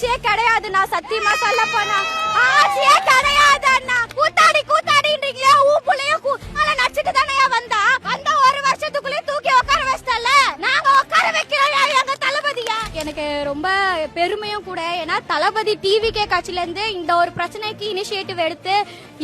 ஆட்சியே கிடையாது நான் சத்தியமா சொல்ல போனா. ஆட்சியே எனக்கு ரொம்ப பெருமையும் கூட. ஏன்னா தளபதி டிவி கே இருந்து இந்த ஒரு பிரச்சனைக்கு இனிஷியேட்டிவ் எடுத்து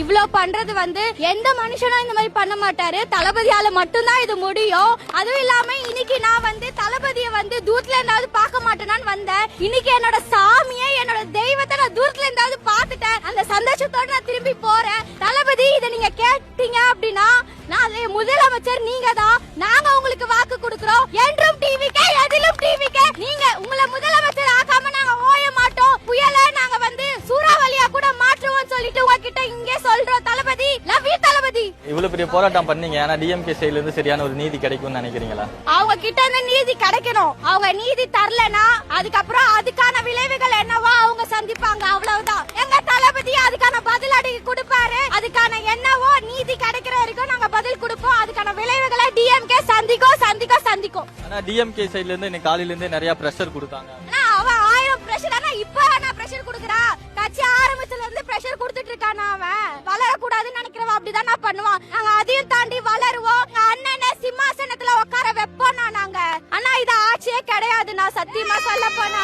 இவ்ளோ பண்றது வந்து எந்த மனுஷனும் இந்த மாதிரி பண்ண மாட்டாரு. தளபதியால மட்டும்தான் இது முடியும். அதுவும் இல்லாம இன்னைக்கு நான் வந்து தளபதியை வந்து தூரத்துல இருந்தாவது பார்க்க மாட்டேனான்னு வந்தேன். இன்னைக்கு என்னோட சாமியை என்னோட தெய்வத்தை நான் தூரத்துல இருந்தாவது பார்த்துட்டேன். அந்த சந்தோஷத்தோட நான் திரும்பி போறேன். தளபதி இதை நீங்க கேட்டீங்க அப்படின்னா நான் முதலமைச்சர் நீங்க தான் நாங்க உங்களுக்கு வாக்கு கொடுக்குறோம். என்று டிவிக்கே எதிலும் டிவிக்கே நீங்க உங்களை முதலமைச்சர் ஆக்காம நாங்க ஓய மாட்டோம் புயல நாங்க வந்து சூறாவளியா கூட உங்ககிட்ட இங்கே சொல்றோம் தளபதி லவ் யூ தளபதி. இவ்வளவு பெரிய போராட்டம் பண்ணீங்க. ஆனா டிஎம்கே சைடுல இருந்து சரியான ஒரு நீதி கிடைக்கும்னு நினைக்கிறீங்களா? அவங்க கிட்ட இருந்து நீதி கிடைக்கணும். அவங்க நீதி தரலனா அதுக்கப்புறம் அதுக்கான விளைவுகள் என்னவோ அவங்க சந்திப்பாங்க. அவ்வளவுதான். எங்க தளபதி அதுக்கான பதில் அடி கொடுப்பாரு. அதுக்கான என்னவோ நீதி கிடைக்கிற வரைக்கும் நாங்க பதில் கொடுப்போம். அதுக்கான விளைவுகளை டிஎம்கே சந்திக்கும் சந்திக்கும் சந்திக்கும் ஆனா டிஎம்கே சைடுல இருந்து இன்னைக்கு காலையில இருந்தே நிறைய பிரஷர் கொடுத்தாங்க. ஆனா அவன் ஆயிரம் பிரஷர் ஆனா இப்ப கூடாதுன்னு நினைக்கிறவா நினைக்கிறவன் அப்படிதான் நான் பண்ணுவான். நாங்க அதையும் தாண்டி வளருவோம். அண்ணனை சிம்மாசனத்துல உட்கார வைப்போம் நாங்க. அண்ணா இது ஆட்சியே கிடையாது நான் சத்தியமா சொல்ல போனா.